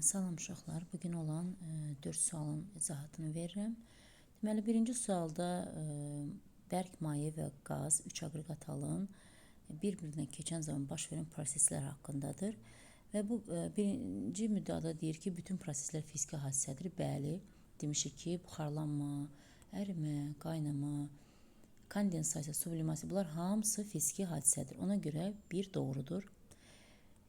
Salam uşaqlar. Bugün olan 4 sualın izahatını verirəm. Deməli, birinci sualda e, bərk maye və qaz, üç aqreqat alın, bir-birinə keçən zaman baş verən proseslər haqqındadır. Və bu e, birinci müddəada deyir ki, bütün proseslər fiziki hadisədir. Bəli, demişik ki, buxarlanma, ərimə, qaynama, kondensasiya, sublimasiya bunlar hamısı fiziki hadisədir. Ona görə bir doğrudur.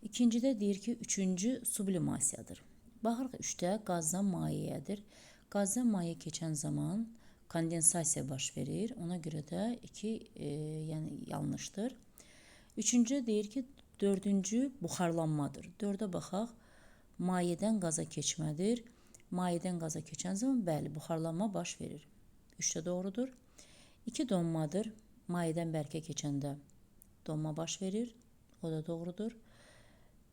İkincidə deyir ki, üçüncü sublimasiyadır. Baxırıq 3-də qazdan mayeyədir. Qazdan maye keçən zaman kondensasiya baş verir. Ona görə də 2 e, yəni yanlışdır. Üçüncü deyir ki, dördüncü buxarlanmadır. 4-ə baxaq. Mayədən qaza keçmədir. Mayədən qaza keçən zaman bəli, buxarlanma baş verir. 3 də doğrudur. 2 donmadır. Mayədən bərkə keçəndə donma baş verir. O da doğrudur.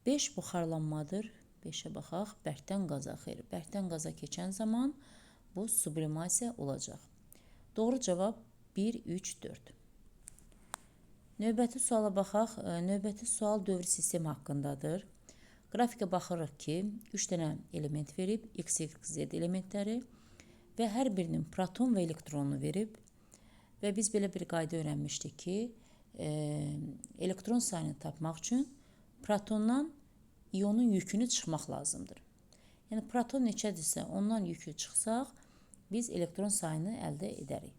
5 buxarlanmadır. 5-ə baxaq. Bərkdən qaza xeyr. Bərkdən qaza keçən zaman bu sublimasiya olacaq. Doğru cavab 1 3 4. Növbəti suala baxaq. E, Növbəti sual dövr sistemi haqqındadır. Qrafikə baxırıq ki, 3 dənə element verib, x, y, z elementləri və hər birinin proton və elektronu verib. Və biz belə bir qayda öyrənmişdik ki, e, elektron sayını tapmaq üçün protondan iyonun yükünü çıxmaq lazımdır. Yəni proton neçədirsə, ondan yükü çıxsaq, biz elektron sayını əldə edərik.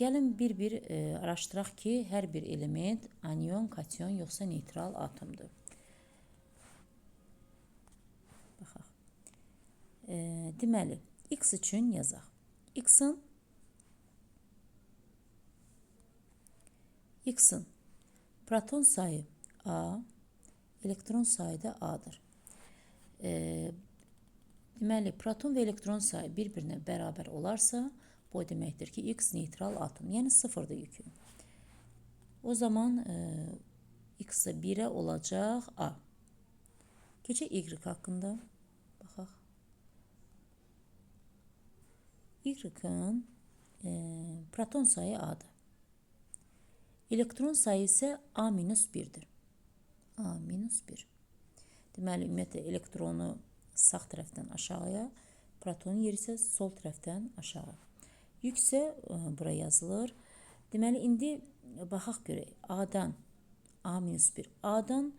Gəlin bir-bir e, araşdıraq ki, hər bir element anion, kation yoxsa neytral atomdur. Baxaq. E, deməli, x üçün yazaq. X-in X-in proton sayı A, elektron sayı A-dır. E, deməli, proton və elektron sayı bir-birinə bərabər olarsa, bu deməkdir ki, X neytral atom, yəni sıfırdır yükü. O zaman e, X-i 1-ə olacaq A. Keçək Y haqqında. Baxaq. Y-in e, proton sayı A-dır. Elektron sayı isə A-1-dir. A minus 1. Deməli, ümumiyyətlə elektronu sağ tərəfdən aşağıya, protonun yeri isə sol tərəfdən aşağı. Yük isə ə, bura yazılır. Deməli, indi baxaq görək. A-dan A minus 1. A-dan,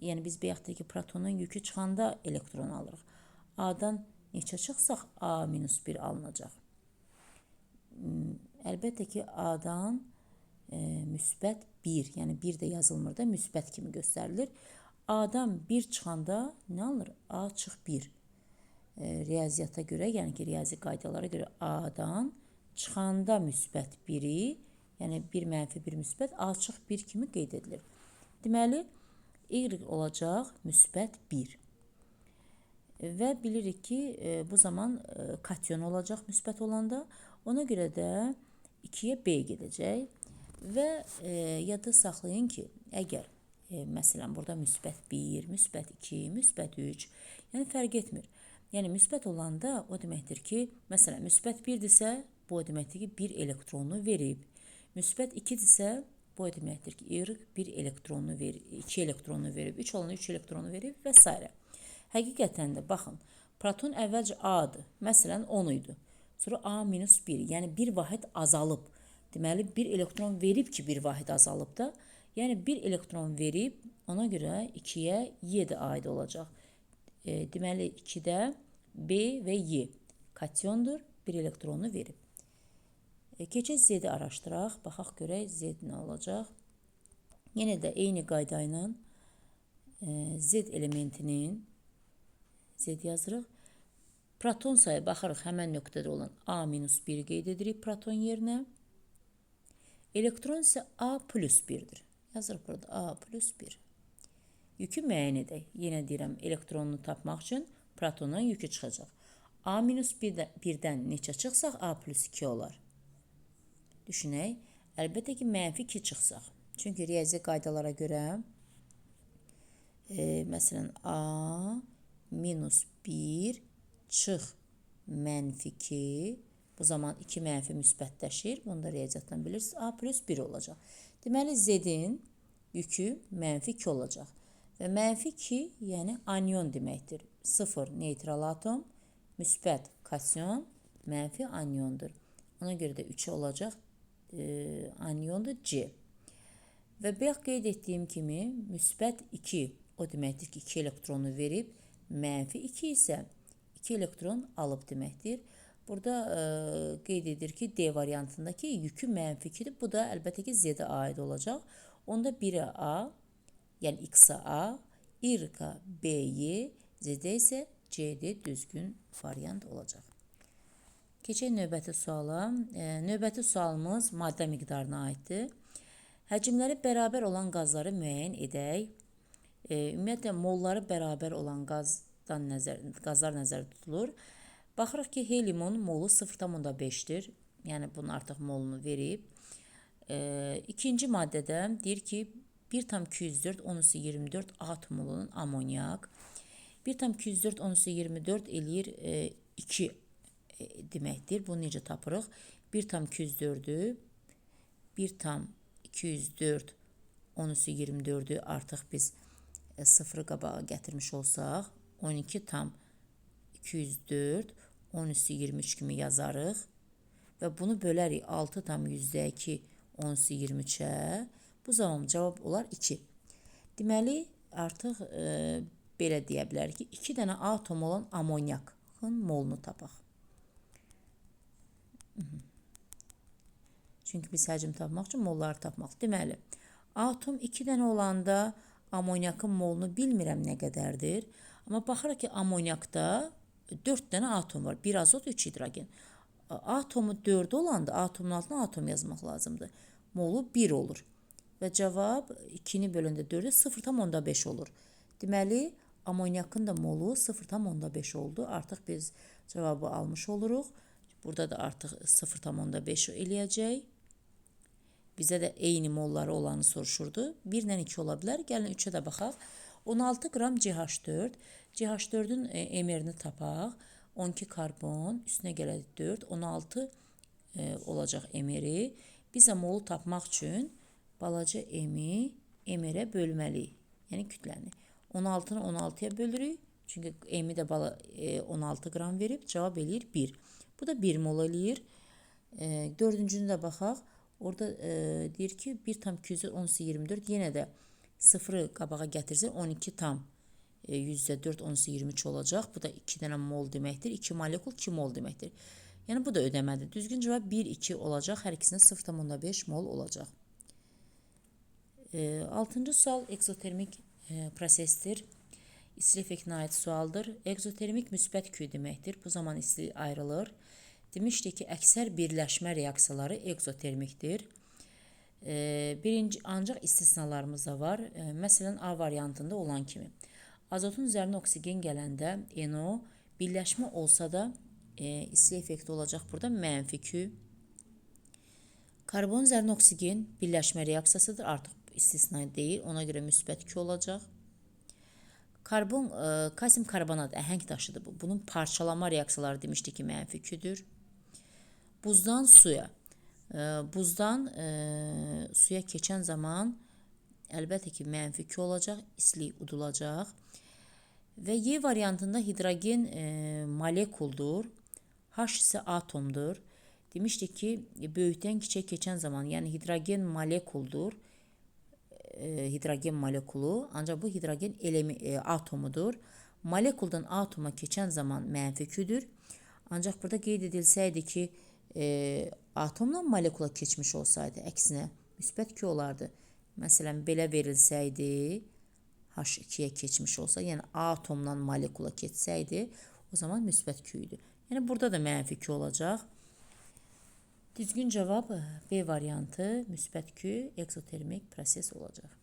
yəni biz bayaq ki, protonun yükü çıxanda elektron alırıq. A-dan neçə çıxsaq A minus 1 alınacaq. Əlbəttə ki, A-dan e, müsbət 1, yəni 1 də yazılmır da müsbət kimi göstərilir. A-dan 1 çıxanda nə alınır? A çıx 1. E, riyaziyyata görə, yəni ki, riyazi qaydalara görə A-dan çıxanda müsbət 1-i, yəni 1 mənfi 1 müsbət A çıx 1 kimi qeyd edilir. Deməli, Y olacaq müsbət 1. Və bilirik ki, e, bu zaman e, kation olacaq müsbət olanda. Ona görə də 2-yə B gedəcək. Və e, yadda saxlayın ki, əgər e, məsələn burada müsbət 1, müsbət 2, müsbət 3, yəni fərq etmir. Yəni müsbət olanda o deməkdir ki, məsələn müsbət 1-dirsə, bu o deməkdir ki, 1 elektronu verib. Müsbət 2-dirsə, bu o deməkdir ki, y 1 elektronu verib, 2 elektronu verib, 3 olana 3 elektronu verib və s. Həqiqətən də baxın, proton əvvəlcə A-dır. Məsələn 10 idi. Sonra A-1, yəni bir vahid azalıb. Deməli, bir elektron verib ki, bir vahid azalıb da. Yəni, bir elektron verib, ona görə 2-yə Y də aid olacaq. E, deməli, 2-də B və Y kationdur, bir elektronu verib. E, keçək Z-i araşdıraq, baxaq görək Z nə olacaq. Yenə də eyni qayda ilə e, Z elementinin Z yazırıq. Proton sayı baxırıq həmən nöqtədə olan A-1 qeyd edirik proton yerinə. Elektron ise A plus 1'dir. Yazırıq burada A plus 1. Yükü müəyyən edək. Yenə deyirəm, elektronunu tapmaq üçün protonun yükü çıxacaq. A minus 1-dən neçə çıxsaq A plus 2 olar. Düşünək. Əlbəttə ki, mənfi 2 çıxsaq. Çünki riyazi qaydalara görə e, məsələn A minus 1 çıx mənfi 2 Bu zaman 2 mənfi müsbətləşir. Bunu da riyaziyyatdan bilirsiniz. A plus 1 olacaq. Deməli, Z-in yükü mənfi 2 olacaq. Və mənfi 2, yəni anion deməkdir. 0 neytral atom, müsbət kasyon, mənfi aniondur. Ona görə də 3 olacaq e, aniondur C. Və bayaq qeyd etdiyim kimi müsbət 2 o deməkdir ki 2 elektronu verib, mənfi 2 isə 2 elektron alıb deməkdir. Burada ə, qeyd edir ki, D variantındakı yükü mənfi 2-dir. Bu da əlbəttə ki, Z-ə aid olacaq. Onda 1-ə A, yəni X-ə A, Y-ə B-Y, Z-də isə C-də düzgün variant olacaq. Keçək növbəti suala. E, növbəti sualımız maddə miqdarına aiddir. Həcmləri bərabər olan qazları müəyyən edək. E, ümumiyyətlə molları bərabər olan qazdan nəzər qazlar nəzərdə tutulur. Baxırıq ki, heliumun molu 0,5-dir. Yəni bunun artıq molunu verib. E, ikinci maddədə deyir ki, 1,204 10 24 atomulunun amonyak 1,204 10 24 eləyir e, 2 e, deməkdir. Bunu necə tapırıq? 1,204-ü 1,204 10 24-ü artıq biz e, sıfırı qabağa gətirmiş olsaq 12 tam 204 10 üstü 23 kimi yazarıq və bunu bölərik 6 tam %2 10 üstü 23-ə. Bu zaman cavab olar 2. Deməli, artıq e, belə deyə bilərik ki, 2 dənə atom olan amonyakın molunu tapaq. Çünki biz həcm tapmaq üçün molları tapmaq. Deməli, atom 2 dənə olanda amonyakın molunu bilmirəm nə qədərdir. Amma baxırıq ki, amonyakda 4 dənə atom var. 1 azot, 3 hidrogen. Atomu 4 olanda atomun altına atom yazmaq lazımdır. Molu 1 olur. Və cavab 2-ni böləndə 4-ə 0,5 olur. Deməli, amonyakın da molu 0,5 oldu. Artıq biz cavabı almış oluruq. Burada da artıq 0,5 eləyəcək. Bizə də eyni molları olanı soruşurdu. 1 ilə 2 ola bilər. Gəlin 3-ə də baxaq. 16 qram CH4. CH4-ün e, MR-ni tapaq. 12 karbon, üstünə gələk 4, 16 e, olacaq MR-i. Bizə molu tapmaq üçün balaca M-i MR-ə bölməliyik. Yəni kütləni. 16-nı 16-ya bölürük. Çünki M-i də bala, e, 16 qram verib, cavab eləyir 1. Bu da 1 mol eləyir. E, dördüncünü də baxaq. Orada e, deyir ki 1 tam 210 24 yenə də 0-ı qabağa gətirsə 12 tam %4 10 23 olacaq. Bu da 2 dənə mol deməkdir. 2 molekul 2 mol deməkdir. Yəni bu da ödəmədir. Düzgün cavab 1 2 olacaq. Hər ikisində 0,5 mol olacaq. 6-cı e, sual ekzotermik e, prosesdir. İstilik effektinə aid sualdır. Ekzotermik müsbət küy deməkdir. Bu zaman istilik ayrılır. Demişdik ki, əksər birləşmə reaksiyaları ekzotermikdir. Birinci ancaq istisnalarımız da var. Məsələn, A variantında olan kimi. Azotun üzərinə oksigen gələndə NO birləşmə olsa da e, isti effekti olacaq burada mənfi Q. Karbon üzərinə oksigen birləşmə reaksiyasıdır. Artıq istisna deyil. Ona görə müsbət Q olacaq. Karbon, e, kalsium karbonat əhəng daşıdır bu. Bunun parçalama reaksiyaları demişdik ki, mənfi Q-dür. Buzdan suya buzdan e, suya keçən zaman əlbəttə ki, mənfi 2 olacaq, istilik udulacaq. Və Y variantında hidrogen e, molekuldur, H isə atomdur. Demişdik ki, böyükdən kiçiyə keçən zaman, yəni hidrogen molekuldur, e, hidrogen molekulu, ancaq bu hidrogen elemi, e, atomudur. Molekuldan atoma keçən zaman mənfi 2-dür. Ancaq burada qeyd edilsəydi ki, e, atomla molekula keçmiş olsaydı, əksinə müsbət 2 olardı. Məsələn, belə verilsəydi, H2-yə keçmiş olsa, yəni atomdan molekula keçsəydi, o zaman müsbət 2 idi. Yəni burada da mənfi 2 olacaq. Düzgün cavab B variantı müsbət 2 eksotermik proses olacaq.